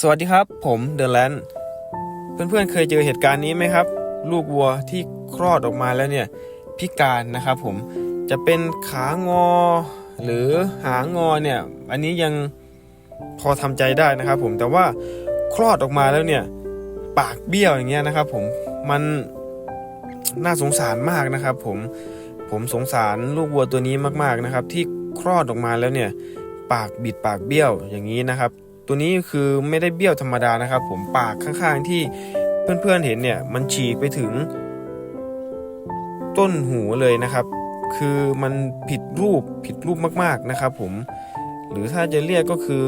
สวัสดีครับผมเดอะแลนเพื่อนๆเคยเจอเหตุการณ์นี้ไหมครับ ลูกวัวที่คลอดออกมาแล้วเนี่ยพิการนะครับผมจะเป็นขางอ หรือหางอเนี่ยอันนี้ยังพอทำใจได้นะครับผมแต่ว่าคลอดออกมาแล้วเนี่ยปากเบี้ยวอย่างเงี้ยนะครับผมมันน่าสงสารมากนะครับผมผมสงสารลูกวัวตัวนี้มากๆนะครับ ที่คลอดออกมาแล้วเนี่ยปากบิดปากเบี้ยวอย่างนี้นะครับ ตัวนี้คือไม่ได้เบี้ยวธรรมดานะครับ ผมปากข้างๆที่เพื่อนๆเห็นเนี่ย มันฉีกไปถึง ต้นหูเลยนะครับ คือมันผิดรูปผิดรูปมากๆนะครับ ผมหรือถ้าจะเรียกก็คือ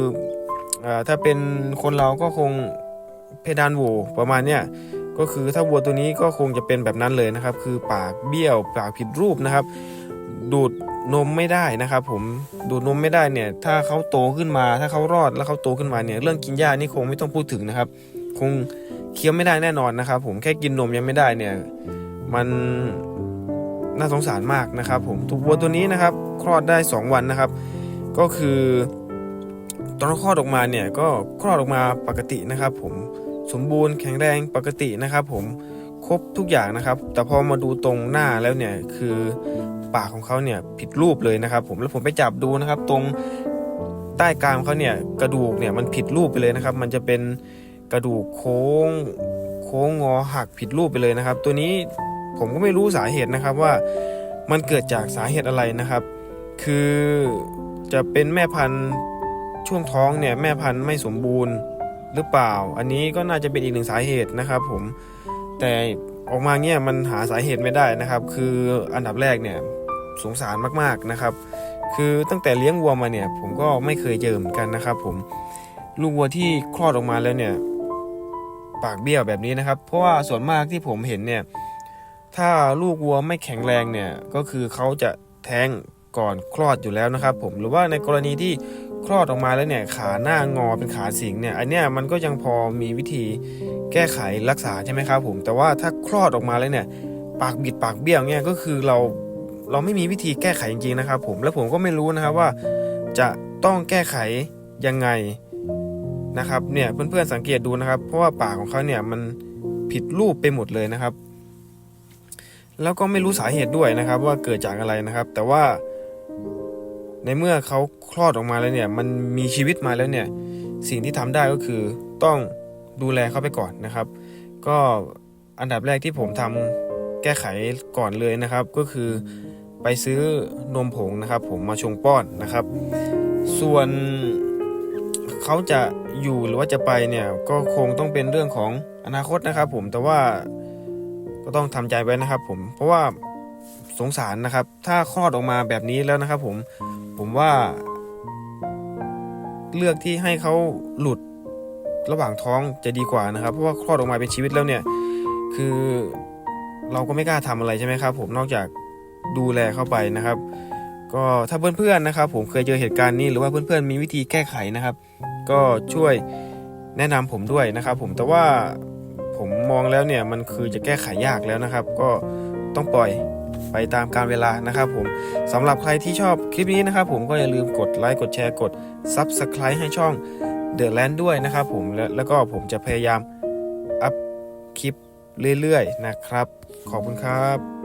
อถ้าเป็นคนเราก็คงเพดานโหวประมาณเนี้ยก็คือถ้าวัวตัวนี้ก็คงจะเป็นแบบนั้นเลยนะครับ คือปากเบี้ยวปากผิดรูปนะครับ ดูดนมไม่ได้นะครับผมดูดนมไม่ได้เนี่ยถ้าเขาโตขึ้นมาถ้าเขารอดแล้วเขาโตขึ้นมาเนี่ยเรื่องกินหญ้านี่คงไม่ต้องพูดถึงนะครับ คงเคี้ยวไม่ได้แน่นอนนะครับ ผมแค่กินนมยังไม่ได้เนี่ยมันน่าสงสารมากนะครับ ผมถูกวัวตัวนี้นะครับ คลอดได้ 2 วันนะครับ ก็คือตอนคลอดออกมาเนี่ยก็คลอดออกมาปกตินะครับ ผมสมบูรณ์แข็งแรงปกตินะครับ ผม ครบทุกอย่างนะครับ แต่พอมาดูตรงหน้าแล้วเนี่ยคือปากของเขาเนี่ยผิดรูปเลยนะครับ ผมแล้วผมไปจับดูนะครับ ตรงใต้กรามเขาเนี่ยกระดูกเนี่ยมันผิดรูปไปเลยนะครับ มันจะเป็นกระดูกโค้งโค้งงอหักผิดรูปไปเลยนะครับ ตัวนี้ผมก็ไม่รู้สาเหตุนะครับว่ามันเกิดจากสาเหตุอะไรนะครับ คือจะเป็นแม่พันธุ์ช่วงท้องเนี่ยแม่พันธุ์ไม่สมบูรณ์หรือเปล่า อันนี้ก็น่าจะเป็นอีกหนึ่งสาเหตุนะครับ ผม แต่ออกมาเนี่ยมันหาสาเหตุไม่ได้นะครับ คืออันดับแรกเนี่ยสงสารมากๆนะครับ คือตั้งแต่เลี้ยงวัวมาเนี่ยผมก็ไม่เคยเจอเหมือนกันนะครับ ผมลูกวัวที่คลอดออกมาแล้วเนี่ยปากเบี้ยวแบบนี้นะครับ เพราะว่าส่วนมากที่ผมเห็นเนี่ยถ้าลูกวัวไม่แข็งแรงเนี่ยก็คือเขาจะแท้งก่อนคลอดอยู่แล้วนะครับ ผมหรือว่าในกรณีที่ คลอดออกมาแล้วเนี่ยขาหน้างอเป็นขาสิงเนี่ยอันเนี้ยมันก็ยังพอมีวิธีแก้ไขรักษาใช่ไหมครับผมแต่ว่าถ้าคลอดออกมาแล้วเนี่ยปากบิดปากเบี้ยวเนี่ยก็คือเราเราไม่มีวิธีแก้ไขจริงๆนะครับผมแล้วผมก็ไม่รู้นะครับว่าจะต้องแก้ไขยังไงนะครับเนี่ยเพื่อนๆสังเกตดูนะครับ เพราะว่าปากของเขาเนี่ยมันผิดรูปไปหมดเลยนะครับ แล้วก็ไม่รู้สาเหตุด้วยนะครับ ว่าเกิดจากอะไรนะครับ แต่ว่า ในเมื่อเขาคลอดออกมาแล้วเนี่ย มันมีชีวิตมาแล้วเนี่ย สิ่งที่ทำได้ก็คือต้องดูแลเขาไปก่อนนะครับ ก็อันดับแรกที่ผมทำแก้ไขก่อนเลยนะครับ ก็คือไปซื้อนมผงนะครับ ผมมาชงป้อนนะครับ ส่วนเขาจะอยู่หรือว่าจะไปเนี่ยก็คงต้องเป็นเรื่องของอนาคตนะครับ ผมแต่ว่าก็ต้องทำใจไว้นะครับ ผมเพราะว่าสงสารนะครับ ถ้าคลอดออกมาแบบนี้แล้วนะครับ ผม ผมว่า เลือกที่ให้เขาหลุดระหว่างท้องจะดีกว่านะครับ เพราะว่าคลอดออกมาเป็นชีวิตแล้วเนี่ย คือเราก็ไม่กล้าทำอะไรใช่ไหมครับ ผมนอกจากดูแลเข้าไปนะครับ ก็ถ้าเพื่อนๆนะครับ ผมเคยเจอเหตุการณ์นี้หรือว่าเพื่อนๆมีวิธีแก้ไขนะครับ ก็ช่วยแนะนำผมด้วยนะครับ ผมแต่ว่าผมมองแล้วเนี่ยมันคือจะแก้ไขยากแล้วนะครับ ก็ต้องปล่อย ไปตามการเวลานะครับผมสำหรับใครที่ชอบคลิปนี้นะครับผมก็อย่าลืมกดไลค์กดแชร์กด Subscribe ให้ช่อง The Land ด้วยนะครับผมและแล้วก็ผมจะพยายามอัพคลิปเรื่อยๆนะครับ ขอบคุณครับ